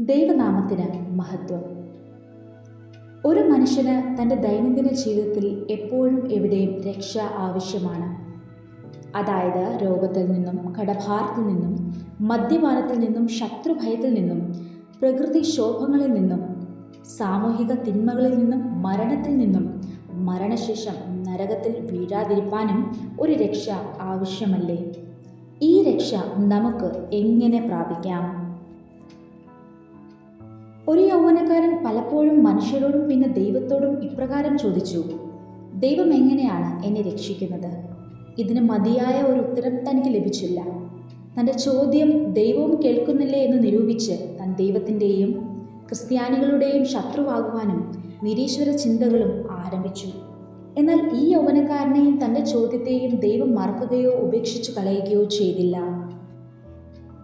ദൈവനാമത്തിന് മഹത്വം. ഒരു മനുഷ്യന് തന്റെ ദൈനംദിന ജീവിതത്തിൽ എപ്പോഴും എവിടെയും രക്ഷ ആവശ്യമാണ്. അതായത് രോഗത്തിൽ നിന്നും കടഭാരത്തിൽ നിന്നും മദ്യപാനത്തിൽ നിന്നും ശത്രുഭയത്തിൽ നിന്നും പ്രകൃതി ക്ഷോഭങ്ങളിൽ നിന്നും സാമൂഹിക തിന്മകളിൽ നിന്നും മരണത്തിൽ നിന്നും മരണശേഷം നരകത്തിൽ വീഴാതിരിക്കാനും ഒരു രക്ഷ ആവശ്യമല്ലേ? ഈ രക്ഷ നമുക്ക് എങ്ങനെ പ്രാപിക്കാം? ഒരു യൗവനക്കാരൻ പലപ്പോഴും മനുഷ്യരോടും പിന്നെ ദൈവത്തോടും ഇപ്രകാരം ചോദിച്ചു ദൈവം എങ്ങനെയാണ് എന്നെ രക്ഷിക്കുന്നത്? ഇതിന് മതിയായ ഒരു ഉത്തരം തനിക്ക് ലഭിച്ചില്ല. തന്റെ ചോദ്യം ദൈവവും കേൾക്കുന്നില്ലേ എന്ന് നിരൂപിച്ച് താൻ ദൈവത്തിന്റെയും ക്രിസ്ത്യാനികളുടെയും ശത്രുവാകുവാനും നിരീശ്വര ചിന്തകളും ആരംഭിച്ചു. എന്നാൽ ഈ യൗവനക്കാരനെയും തന്റെ ചോദ്യത്തെയും ദൈവം മറക്കുകയോ ഉപേക്ഷിച്ചു കളയുകയോ ചെയ്തില്ല.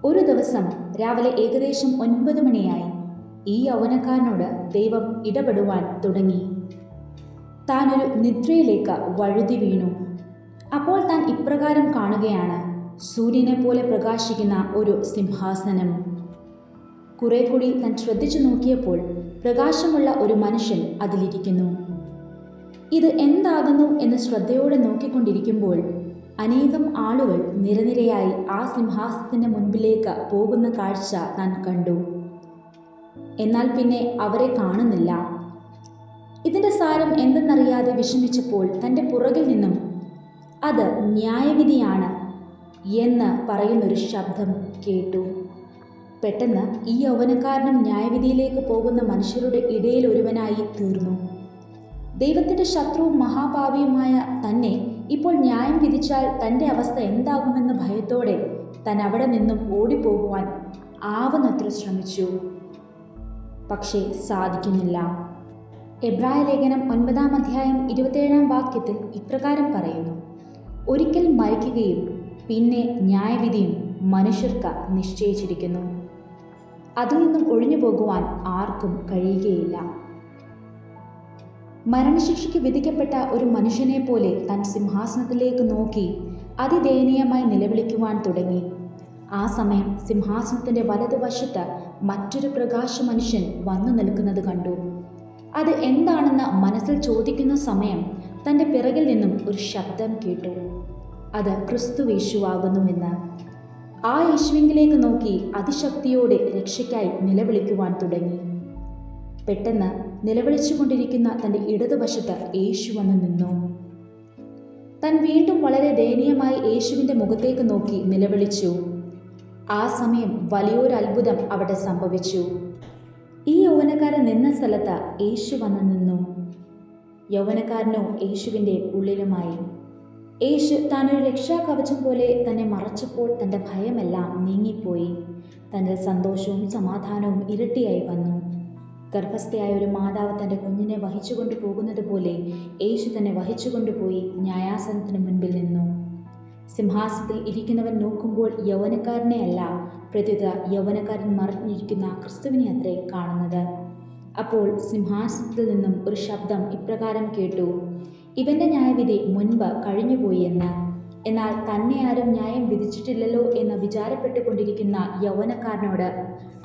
ഒരു ദിവസം രാവിലെ ഏകദേശം ഒൻപത് മണിയായി. ഈ യൗവനക്കാരനോട് ദൈവം ഇടപെടുവാൻ തുടങ്ങി. താനൊരു നിദ്രയിലേക്ക് വഴുതി വീണു. അപ്പോൾ താൻ ഇപ്രകാരം കാണുകയാണ്. സൂര്യനെ പോലെ പ്രകാശിക്കുന്ന ഒരു സിംഹാസനം. കുറെ കൂടി താൻ ശ്രദ്ധിച്ചു നോക്കിയപ്പോൾ പ്രകാശമുള്ള ഒരു മനുഷ്യൻ അതിലിരിക്കുന്നു. ഇത് എന്താകുന്നു എന്ന് ശ്രദ്ധയോടെ നോക്കിക്കൊണ്ടിരിക്കുമ്പോൾ അനേകം ആളുകൾ നിരനിരയായി ആ സിംഹാസനത്തിന്റെ മുൻപിലേക്ക് പോകുന്ന കാഴ്ച താൻ കണ്ടു. എന്നാൽ പിന്നെ അവരെ കാണുന്നില്ല. ഇതിന്റെ സാരം എന്തെന്നറിയാതെ വിഷമിച്ചപ്പോൾ തന്റെ പുറകിൽ നിന്നും അത് ന്യായവിധിയാണ് എന്ന് പറയുന്നൊരു ശബ്ദം കേട്ടു. പെട്ടെന്ന് ഈ യൗവനക്കാരനും ന്യായവിധിയിലേക്ക് പോകുന്ന മനുഷ്യരുടെ ഇടയിൽ ഒരുവനായി തീർന്നു. ദൈവത്തിന്റെ ശത്രുവും മഹാഭാവിയുമായ തന്നെ ഇപ്പോൾ ന്യായം വിധിച്ചാൽ തന്റെ അവസ്ഥ എന്താകുമെന്ന ഭയത്തോടെ താൻ അവിടെ നിന്നും ഓടിപ്പോകുവാൻ ആവുന്നത്ര ശ്രമിച്ചു. പക്ഷേ സാധിക്കുന്നില്ല. എബ്രായ ലേഖനം ഒൻപതാം അധ്യായം ഇരുപത്തേഴാം വാക്യത്തിൽ ഇപ്രകാരം പറയുന്നു. ഒരിക്കൽ മരിക്കുകയും പിന്നെ ന്യായവിധിയും മനുഷ്യർക്ക് നിശ്ചയിച്ചിരിക്കുന്നു. അതിൽ നിന്നും ഒഴിഞ്ഞു പോകുവാൻ ആർക്കും കഴിയുകയില്ല. മരണശിക്ഷയ്ക്ക് വിധിക്കപ്പെട്ട ഒരു മനുഷ്യനെ പോലെ താൻ സിംഹാസനത്തിലേക്ക് നോക്കി അതിദയനീയമായി നിലവിളിക്കുവാൻ തുടങ്ങി. ആ സമയം സിംഹാസനത്തിന്റെ വലതുവശത്ത് മറ്റൊരു പ്രകാശ മനുഷ്യൻ വന്നു നിൽക്കുന്നത് കണ്ടു. അത് എന്താണെന്ന് മനസ്സിൽ ചോദിക്കുന്ന സമയം തന്റെ പിറകിൽ നിന്നും ഒരു ശബ്ദം കേട്ടു. അത് ക്രിസ്തു യേശുവാകുന്നുവെന്ന് ആ യേശുവിങ്കിലേക്ക് നോക്കി അതിശക്തിയോടെ രക്ഷയ്ക്കായി നിലവിളിക്കുവാൻ തുടങ്ങി. പെട്ടെന്ന് നിലവിളിച്ചുകൊണ്ടിരിക്കുന്ന തന്റെ ഇടതുവശത്ത് യേശു വന്ന് നിന്നു. താൻ വീണ്ടും വളരെ ദയനീയമായി യേശുവിന്റെ മുഖത്തേക്ക് നോക്കി നിലവിളിച്ചു. ആ സമയം വലിയൊരു അത്ഭുതം അവിടെ സംഭവിച്ചു. ഈ യൗവനക്കാരൻ നിന്ന സ്ഥലത്ത് യേശു വന്നു നിന്നു. യൗവനക്കാരനോ യേശുവിന്റെ ഉള്ളിലുമായി. യേശു താനൊരു രക്ഷാകവചം പോലെ തന്നെ മറച്ചപ്പോൾ തന്റെ ഭയമെല്ലാം നീങ്ങിപ്പോയി. തന്റെ സന്തോഷവും സമാധാനവും ഇരട്ടിയായി വന്നു. ഗർഭസ്ഥയായ ഒരു മാതാവ് തന്റെ കുഞ്ഞിനെ വഹിച്ചുകൊണ്ടു പോകുന്നത് പോലെ യേശു തന്നെ വഹിച്ചുകൊണ്ടുപോയി ന്യായാസനത്തിന് മുൻപിൽ നിന്നു. സിംഹാസനത്തിൽ ഇരിക്കുന്നവൻ നോക്കുമ്പോൾ യൗവനക്കാരനെ അല്ല പ്രത്യുത യൗവനക്കാരൻ മറിഞ്ഞിരിക്കുന്ന ക്രിസ്തുവിനെ അത്രേ കാണുന്നത്. അപ്പോൾ സിംഹാസനത്തിൽ നിന്നും ഒരു ശബ്ദം ഇപ്രകാരം കേട്ടു ഇവന്റെ ന്യായവിധി മുൻപ് കഴിഞ്ഞുപോയി എന്ന്. എന്നാൽ തന്നെ ആരും ന്യായം വിധിച്ചിട്ടില്ലല്ലോ എന്ന് വിചാരപ്പെട്ടുകൊണ്ടിരിക്കുന്ന യൗവനക്കാരനോട്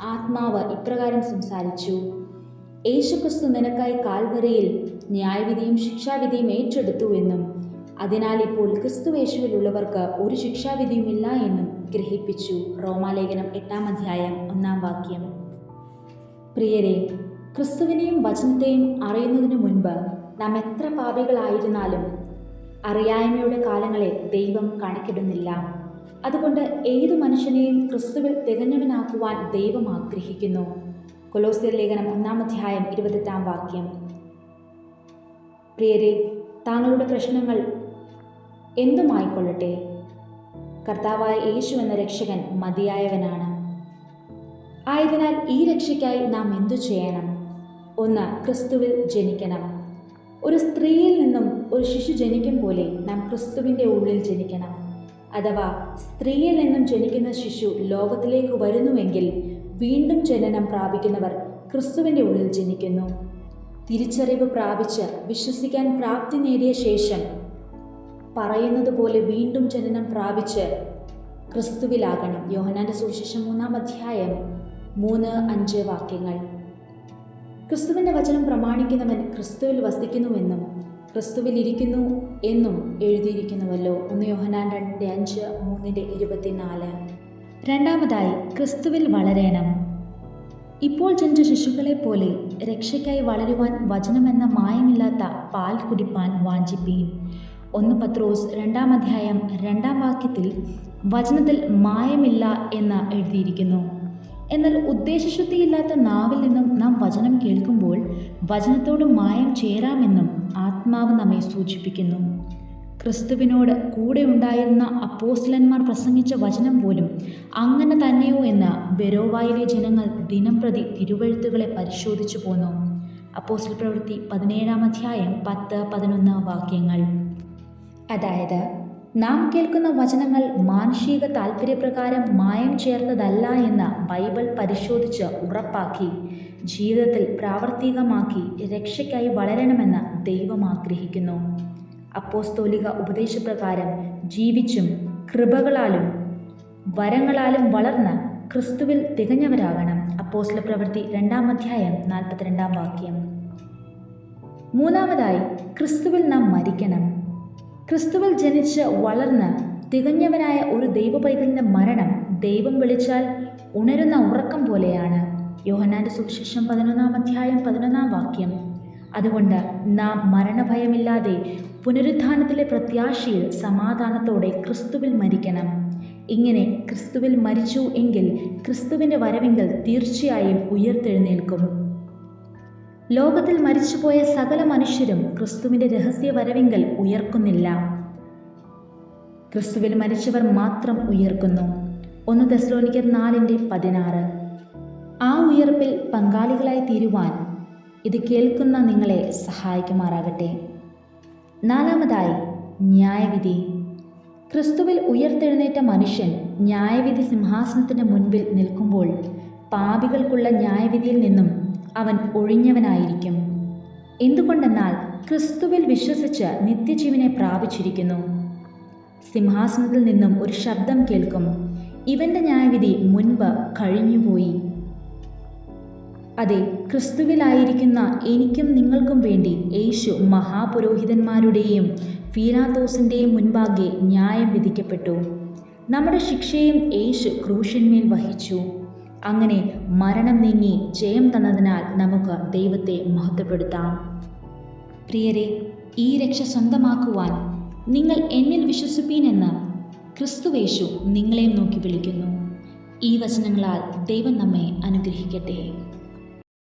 ആത്മാവ് ഇപ്രകാരം സംസാരിച്ചു യേശുക്രിസ്തു നിനക്കായി കാൽവരയിൽ ന്യായവിധിയും ശിക്ഷാവിധിയും ഏറ്റെടുത്തു എന്നും. അതിനാൽ ഇപ്പോൾ ക്രിസ്തുവേശുവിലുള്ളവർക്ക് ഒരു ശിക്ഷാവിധിയുമില്ല എന്നും ഗ്രഹിപ്പിച്ചു റോമാലേഖനം എട്ടാം അധ്യായം ഒന്നാം വാക്യം. പ്രിയരെ ക്രിസ്തുവിനെയും വചനത്തെയും അറിയുന്നതിനു മുൻപ് നാം എത്ര പാപികളായിരുന്നാലും അറിയായ്മയുടെ കാലങ്ങളെ ദൈവം കണക്കിടുന്നില്ല. അതുകൊണ്ട് ഏതു മനുഷ്യനെയും ക്രിസ്തുവിൽ തികഞ്ഞവനാക്കുവാൻ ദൈവം ആഗ്രഹിക്കുന്നു. കൊലോസ്യർ ലേഖനം ഒന്നാം അധ്യായം ഇരുപത്തെട്ടാം വാക്യം. പ്രിയരെ താങ്കളുടെ പ്രശ്നങ്ങൾ എന്തുമായിക്കൊള്ളട്ടെ? കർത്താവായ യേശു എന്ന രക്ഷകൻ മതിയായവനാണ്. ആയതിനാൽ ഈ രക്ഷയ്ക്കായി നാം എന്തു ചെയ്യണം? ഒന്ന് ക്രിസ്തുവിൽ ജനിക്കണം. ഒരു സ്ത്രീയിൽ നിന്നും ഒരു ശിശു ജനിക്കും പോലെ നാം ക്രിസ്തുവിന്റെ ഉള്ളിൽ ജനിക്കണം. അഥവാ സ്ത്രീയിൽ നിന്നും ജനിക്കുന്ന ശിശു ലോകത്തിലേക്ക് വരുന്നുവെങ്കിൽ വീണ്ടും ജനനം പ്രാപിക്കുന്നവർ ക്രിസ്തുവിന്റെ ഉള്ളിൽ ജനിക്കുന്നു. തിരിച്ചറിവ് പ്രാപിച്ച് വിശ്വസിക്കാൻ പ്രാപ്തി നേടിയ ശേഷം പറയുന്നത് പോലെ വീണ്ടും ജനനം പ്രാപിച്ച് ക്രിസ്തുവിലാകണം. യോഹനാന്റെ സുവിശേഷം മൂന്നാം അധ്യായം മൂന്ന് അഞ്ച് വാക്യങ്ങൾ. ക്രിസ്തുവിന്റെ വചനം പ്രമാണിക്കുന്നവൻ ക്രിസ്തുവിൽ വസിക്കുന്നുവെന്നും ക്രിസ്തുവിൽ ഇരിക്കുന്നു എന്നും എഴുതിയിരിക്കുന്നുവല്ലോ. ഒന്ന് യോഹനാൻ രണ്ടിന്റെ അഞ്ച് മൂന്നിന്റെ ഇരുപത്തിനാല്. രണ്ടാമതായി ക്രിസ്തുവിൽ വളരണം. ഇപ്പോൾ ജനിച്ച ശിശുക്കളെ പോലെ രക്ഷയ്ക്കായി വളരുവാൻ വചനമെന്ന മായമില്ലാത്ത പാൽ കുടിപ്പാൻ വാഞ്ചിപ്പീൻ. ഒന്ന് പത്രോസ് രണ്ടാം അധ്യായം രണ്ടാം വാക്യത്തിൽ വചനത്തിൽ മായമില്ല എന്ന് എഴുതിയിരിക്കുന്നു. എന്നാൽ ഉദ്ദേശശുദ്ധിയില്ലാത്ത നാവിൽ നിന്നും നാം വചനം കേൾക്കുമ്പോൾ വചനത്തോട് മായം ചേരാമെന്നും ആത്മാവ് നമ്മെ സൂചിപ്പിക്കുന്നു. ക്രിസ്തുവിനോട് കൂടെ ഉണ്ടായിരുന്ന അപ്പോസ്റ്റലന്മാർ പ്രസംഗിച്ച വചനം പോലും അങ്ങനെ തന്നെയോ എന്ന് ബെരോവായിലെ ജനങ്ങൾ ദിനംപ്രതി തിരുവഴുത്തുകളെ പരിശോധിച്ചു പോന്നു. അപ്പോസ്റ്റൽ പ്രവൃത്തി പതിനേഴാം അധ്യായം പത്ത് പതിനൊന്ന് വാക്യങ്ങൾ. അതായത് നാം കേൾക്കുന്ന വചനങ്ങൾ മാനുഷിക താല്പര്യപ്രകാരം മായം ചേർന്നതല്ല എന്ന് ബൈബിൾ പരിശോധിച്ച് ഉറപ്പാക്കി ജീവിതത്തിൽ പ്രാവർത്തികമാക്കി രക്ഷയ്ക്കായി വളരണമെന്ന് ദൈവം ആഗ്രഹിക്കുന്നു. അപ്പോസ്തോലിക ഉപദേശപ്രകാരം ജീവിച്ചും കൃപകളാലും വരങ്ങളാലും വളർന്ന് ക്രിസ്തുവിൽ തികഞ്ഞവരാകണം. അപ്പോസ്ല പ്രവൃത്തി രണ്ടാം അധ്യായം നാൽപ്പത്തിരണ്ടാം വാക്യം. മൂന്നാമതായി ക്രിസ്തുവിൽ നാം മരിക്കണം. ക്രിസ്തുവിൽ ജനിച്ച് വളർന്ന് തികഞ്ഞവനായ ഒരു ദൈവ പൈതലിന്റെ മരണം ദൈവം വിളിച്ചാൽ ഉണരുന്ന ഉറക്കം പോലെയാണ്. യോഹനാന്റെ സുവിശേഷം പതിനൊന്നാം അധ്യായം പതിനൊന്നാം വാക്യം. അതുകൊണ്ട് നാം മരണഭയമില്ലാതെ പുനരുത്ഥാനത്തിലെ പ്രത്യാശയിൽ സമാധാനത്തോടെ ക്രിസ്തുവിൽ മരിക്കണം. ഇങ്ങനെ ക്രിസ്തുവിൽ മരിച്ചു എങ്കിൽ ക്രിസ്തുവിന്റെ വരവെങ്കിൽ തീർച്ചയായും ഉയർത്തെഴുന്നേൽക്കും. ലോകത്തിൽ മരിച്ചുപോയ സകല മനുഷ്യരും ക്രിസ്തുവിന്റെ രഹസ്യ വരവിങ്കൽ ഉയർക്കുന്നില്ല. ക്രിസ്തുവിൽ മരിച്ചവർ മാത്രം ഉയർക്കുന്നു. ഒന്ന് തെസ്ലോനിക്കർ നാലിന്റെ പതിനാറ്. ആ ഉയർപ്പിൽ പങ്കാളികളായി തീരുവാൻ ഇത് കേൾക്കുന്ന നിങ്ങളെ സഹായിക്കുമാറാകട്ടെ. നാലാമതായി ന്യായവിധി. ക്രിസ്തുവിൽ ഉയർത്തെഴുന്നേറ്റ മനുഷ്യൻ ന്യായവിധി സിംഹാസനത്തിന്റെ മുൻപിൽ നിൽക്കുമ്പോൾ പാപികൾക്കുള്ള ന്യായവിധിയിൽ നിന്നും അവൻ ഒഴിഞ്ഞവനായിരിക്കും. എന്തുകൊണ്ടെന്നാൽ ക്രിസ്തുവിൽ വിശ്വസിച്ച് നിത്യജീവനെ പ്രാപിച്ചിരിക്കുന്നു. സിംഹാസനത്തിൽ നിന്നും ഒരു ശബ്ദം കേൾക്കും. ഇവന്റെ ന്യായവിധി മുൻപ് കഴിഞ്ഞുപോയി. അതെ ക്രിസ്തുവിലായിരിക്കുന്ന എനിക്കും നിങ്ങൾക്കും വേണ്ടി യേശു മഹാപുരോഹിതന്മാരുടെയും ഫീനാത്തോസിന്റെയും മുൻപാകെ ന്യായം വിധിക്കപ്പെട്ടു. നമ്മുടെ ശിക്ഷയും യേശു ക്രൂശന്മേൽ വഹിച്ചു. അങ്ങനെ മരണം നീങ്ങി ജയം തന്നതിനാൽ നമുക്ക് ദൈവത്തെ മഹത്വപ്പെടുത്താം. പ്രിയരെ ഈ രക്ഷ സ്വന്തമാക്കുവാൻ നിങ്ങൾ എന്നിൽ വിശ്വസിപ്പീനെന്ന് ക്രിസ്തുവേശു നിങ്ങളെയും നോക്കി വിളിക്കുന്നു. ഈ വചനങ്ങളാൽ ദൈവം നമ്മെ അനുഗ്രഹിക്കട്ടെ.